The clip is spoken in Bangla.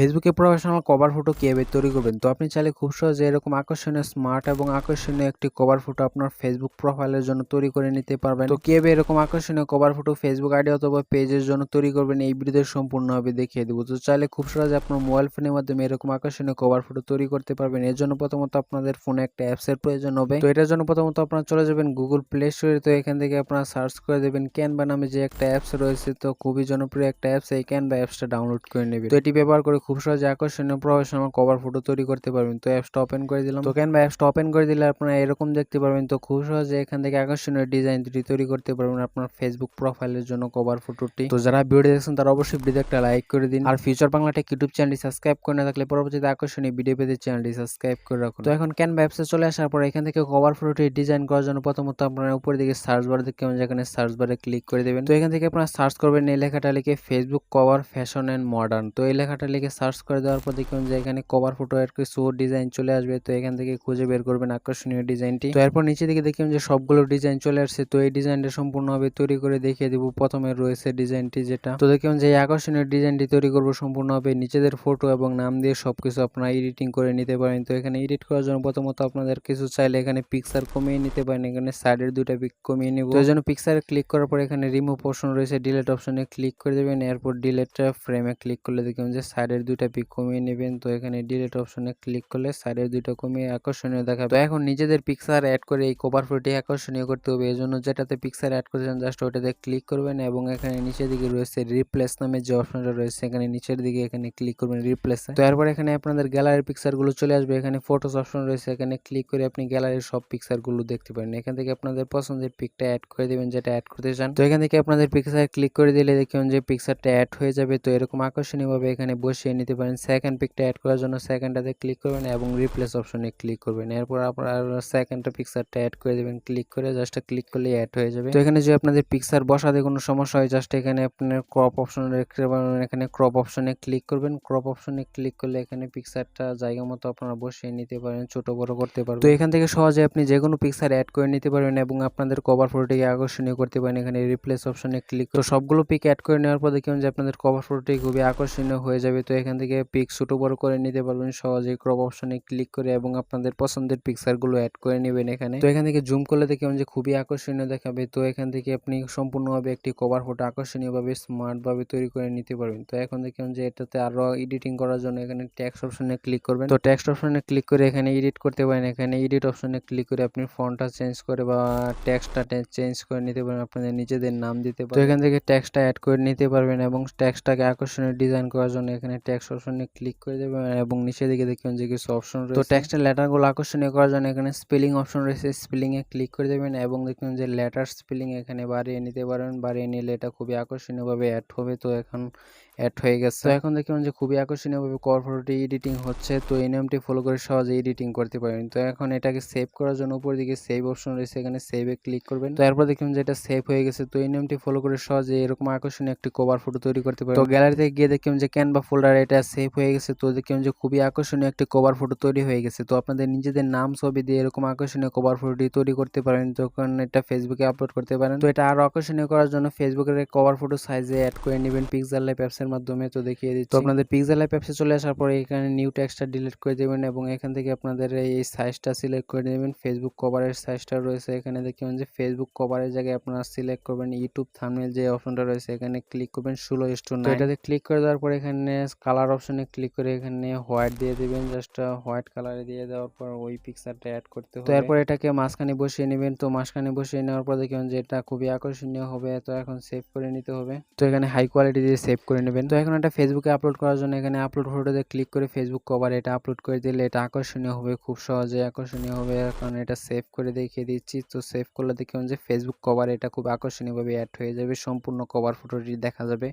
ফেসবুকে প্রফেশনাল কভার ফটো কীভাবে তৈরি করবেন? তো আপনি চাইলে খুব সহজে এরকম আকর্ষণীয় স্মার্ট এবং আকর্ষণীয় একটি কভার ফটো আপনার ফেসবুক প্রোফাইলের জন্য তৈরি করে নিতে পারবেন। তো কীভাবে এরকম আকর্ষণীয় কভার ফটো ফেসবুক আইডি অথবা পেজের জন্য তৈরি করবেন এই ভিডিওতে সম্পূর্ণভাবে দেখিয়ে দেবো। তো চাইলে খুব সহজে আপনার মোবাইল ফোনের মাধ্যমে এরকম আকর্ষণীয় কভার ফটো তৈরি করতে পারবেন। এর জন্য প্রথমত আপনাদের ফোনে একটা অ্যাপসের প্রয়োজন হবে। তো এটার জন্য প্রথমত আপনারা চলে যাবেন গুগল প্লে স্টোরে তো এখান থেকে আপনারা সার্চ করে দেবেন ক্যানভা নামে যে একটা অ্যাপস রয়েছে। তো খুবই জনপ্রিয় একটা অ্যাপস এই ক্যানভা অ্যাপসটা ডাউনলোড করে নেবেন। তো এটি ব্যবহার করে খুব সহজে আকর্ষণীয় প্রফেশনাল কভার ফটো তৈরি করতে পারবেন। তো অ্যাপসটা ওপেন করে দিলাম। তো ক্যানভা অ্যাপসটা ওপেন করে দিলে আপনারা এরকম দেখতে পারবেন? তো খুব সহজে এখান থেকে আকর্ষণীয় ডিজাইন দুটি তৈরি করতে পারবেন আপনার ফেসবুক প্রোফাইলের জন্য কভার ফটোটি তো যারা ভিডিও দেখছেন, তারা অবশ্যই ভিডিও একটা লাইক করে দিন। আর ফিউচার বাংলা টেক ইউটিউব চ্যানেলটি সাবস্ক্রাইব করে না থাকলে পরবর্তীতে আকর্ষণীয় ভিডিও পেতে চ্যানেলটি সাবস্ক্রাইব করে রাখুন। তো এখন ক্যানভা অ্যাপসে চলে আসার পর এখান থেকে কভার ফটোটি ডিজাইন করার জন্য প্রথমত আপনারা উপরের দিকে সার্চ বার দেখতে পাবেন, যেখানে সার্চ বারে ক্লিক করে দেবেন। তো এখান থেকে আপনারা সার্চ করবেন, এই লেখাটা লিখে Facebook cover fashion and modern তো এই লেখাটা লিখে সার্চ করে দেওয়ার পর দেখুন যে এখানে কভার ফটো এর কিছু ডিজাইন চলে আসবে। তো এখান থেকে খুঁজে বের করবেন আকর্ষণীয় ডিজাইনটি তো এরপর নিচে দিকে দেখবেন যে সবগুলো ডিজাইন চলে আসছে। তো এই ডিজাইনটা সম্পূর্ণভাবে তৈরি করে দেখিয়ে দেবো। প্রথমে রয়েছে ডিজাইনটি যেটা। তো দেখবেন যে এই আকর্ষণীয় ডিজাইনটি তৈরি করব সম্পূর্ণভাবে নিজেদের ফটো এবং নাম দিয়ে সবকিছু আপনারা এডিটিং করে নিতে পারেন। তো এখানে এডিট করার জন্য প্রথমত আপনাদের কিছু চাইলে এখানে পিকচার কমিয়ে নিতে পারেন। এখানে সাইডের দুইটা পিক কমিয়ে নিব। তো এই জন্য পিকচারে ক্লিক করার পর এখানে রিমুভ অপশন রয়েছে। ডিলেট অপশনে ক্লিক করে দেবেন। এরপর ডিলেট ফ্রেমে ক্লিক করলে দেখবেন যে সাইডের দুইটা পিক কমিয়ে নেবেন। তো এখানে ডিলেট অপশনে ক্লিক করলে সাইডের দুইটা কমিয়ে আকর্ষণীয় দেখাবে। তো এখন নিজেদের পিকচার অ্যাড করে এই কভার ফটোটি আকর্ষণীয় করতে হবে। এই জন্য যেটাতে পিকচার অ্যাড করেছেন জাস্ট ওটাতে ক্লিক করবেন এবং এখানে নিচের দিকে রয়েছে রিপ্লেস নামে যে অপশনটা রয়েছে, এখানে নিচের দিকে এখানে ক্লিক করবেন রিপ্লেস তো এরপর এখানে আপনাদের গ্যালারির পিকচারগুলো চলে আসবে। এখানে ফটোস অপশন রয়েছে, এখানে ক্লিক করে আপনি গ্যালারির সব পিকচারগুলো দেখতে পারেন। এখান থেকে আপনাদের পছন্দের পিকটা অ্যাড করে দেবেন, যেটা অ্যাড করতে চান। তো এখান থেকে আপনাদের পিকচার ক্লিক করে দিলে দেখবেন যে পিকচারটা অ্যাড হয়ে যাবে। তো এরকম আকর্ষণীয়ভাবে এখানে বসিয়ে নিতে পারেন। সেকেন্ড পিকটা অ্যাড করার জন্য সেকেন্ডটাতে ক্লিক করবেন এবং রিপ্লেস অপশনে ক্লিক করবেন। এরপর আপনার সেকেন্ডটা পিকচারটা অ্যাড করে দেবেন। ক্লিক করে জাস্ট ক্লিক করলে অ্যাড হয়ে যাবে। তো এখানে যে আপনাদের পিকচার বসাতে কোনো সমস্যা হয় জাস্ট এখানে আপনার ক্রপ অপশন রেখে এখানে ক্রপ অপশনে ক্লিক করবেন। ক্রপ অপশনে ক্লিক করলে এখানে পিকচারটা জায়গা মতো আপনারা বসিয়ে নিতে পারেন, ছোট, বড় করতে পারবেন। তো এখান থেকে সহজে আপনি যে কোনো পিকচার অ্যাড করে নিতে পারবেন এবং আপনাদের কভার ফটোটিকে আকর্ষণীয় করতে পারেন। এখানে রিপ্লেস অপশনে ক্লিক তো সবগুলো পিক অ্যাড করে নেওয়ার পর দেখবেন যে আপনাদের কভার ফটোটি খুবই আকর্ষণীয় হয়ে যাবে। তো এখান থেকে পিক ছোট বড় করে নিতে পারবেন। সহজে ক্রপ অপশনে ক্লিক করে এবং আপনাদের পছন্দের পিকচারগুলো অ্যাড করে নেবেন এখানে। তো এখান থেকে জুম করলে দেখবেন যে খুবই আকর্ষণীয় দেখাবে। তো এখান থেকে আপনি সম্পূর্ণভাবে একটি কভার ফটো আকর্ষণীয়ভাবে স্মার্টভাবে তৈরি করে নিতে পারবেন। তো এখন দেখবেন যে এটাতে আরও এডিটিং করার জন্য এখানে ট্যাক্স অপশনে ক্লিক করবেন। তো ট্যাক্স অপশনে ক্লিক করে এখানে এডিট করতে পারেন। এখানে এডিট অপশনে ক্লিক করে আপনি ফন্টটা চেঞ্জ করে বা ট্যাক্সটা চেঞ্জ করে নিতে পারেন। আপনাদের নিজেদের নাম দিতে পারেন। তো এখান থেকে ট্যাক্সটা অ্যাড করে নিতে পারবেন এবং ট্যাক্সটাকে আকর্ষণীয় ডিজাইন করার জন্য এখানে ট্যাক্স অপশনে ক্লিক করে দেবেন এবং নিচের দিকে দেখবেন যে কিছু অপশন রয়েছে। তো ট্যাক্সটের লেটারগুলো আকর্ষণীয় করার জন্য এখানে স্পেলিং অপশন রয়েছে স্পেলিং এ ক্লিক করে দেবেন এবং দেখবেন যে লেটার স্পেলিং এখানে বাড়িয়ে নিতে পারেন বাড়িয়ে নিলে এটা খুবই আকর্ষণীয়ভাবে অ্যাড হবে তো এখন অ্যাড হয়ে গেছে। তো এখন দেখবেন যে খুবই আকর্ষণীয়ভাবে ফটোটি এডিটিং হচ্ছে তো এই নিয়মটি ফলো করে সহজে এডিটিং করতে পারেন। তো এখন এটাকে সেভ করার জন্য উপর দিকে সেভ অপশন রয়েছে এখানে সেভে ক্লিক করবেন। তো এরপর দেখবেন যে এটা সেভ হয়ে গেছে তো এই নিয়মটি ফলো করে সহজে এরকম আকর্ষণীয় একটি কভার ফটো তৈরি করতে পারেন। তো গ্যালারিতে গিয়ে দেখবেন যে ক্যানভা ফোল্ডার এটা সেভ হয়ে গেছে। তো দেখবেন যে খুবই আকর্ষণীয় একটি কভার ফটো তৈরি হয়ে গেছে। তো আপনাদের নিজেদের নাম ছবি দিয়ে এরকম আকর্ষণীয় কভার ফটোটি তৈরি করতে পারেন। তখন এটা ফেসবুকে আপলোড করতে পারেন। তো এটা আরও আকর্ষণীয় করার জন্য ফেসবুকের কভার ফটো সাইজে অ্যাড করে নেবেন পিক্সেল লাইভ অ্যাপসের মাধ্যমে। তো দেখিয়ে দিচ্ছি। তো আপনাদের পিক্সেল লাইভ অ্যাপসে চলে আসার পরে এখানে নিউ টেক্সটটা ডিলিট করে দেবেন এবং এখান থেকে আপনাদের এই সাইজটা সিলেক্ট করে নেবেন। ফেসবুক কভারের সাইজটা রয়েছে এখানে। দেখবেন যে ফেসবুক কভারের জায়গায় আপনারা সিলেক্ট করবেন ইউটিউব থাম্বনেল যে অপশনটা রয়েছে এখানে ক্লিক করবেন ষোলো স্টোন এটাতে ক্লিক করে দেওয়ার পর এখানে কালার অপশনে ক্লিক করে এখানে হোয়াইট দিয়ে দেবেন জাস্ট হোয়াইট কালারে দিয়ে দেওয়ার পর ওই পিকচারটা অ্যাড করতে হবে। তো এরপর এটাকে মাঝখানে বসিয়ে নেবেন তো মাঝখানে বসিয়ে নেওয়ার পর দেখবেন যে এটা খুবই আকর্ষণীয় হবে তো এখন সেভ করে নিতে হবে। তো এখানে হাই কোয়ালিটি দিয়ে সেভ করে নেবেন। তো এখন এটা ফেসবুকে আপলোড করার জন্য এখানে আপলোড ফটোতে ক্লিক করে ফেসবুক কভার এটা আপলোড করে দিলে এটা আকর্ষণীয় হবে খুব সহজে আকর্ষণীয় হবে। এখন এটা সেভ করে দেখিয়ে দিচ্ছি তো সেভ করলে দেখবেন যে ফেসবুক কভার এটা খুব আকর্ষণীয়ভাবে অ্যাড হয়ে যাবে সম্পূর্ণ কভার ফটোটি দেখা যাবে।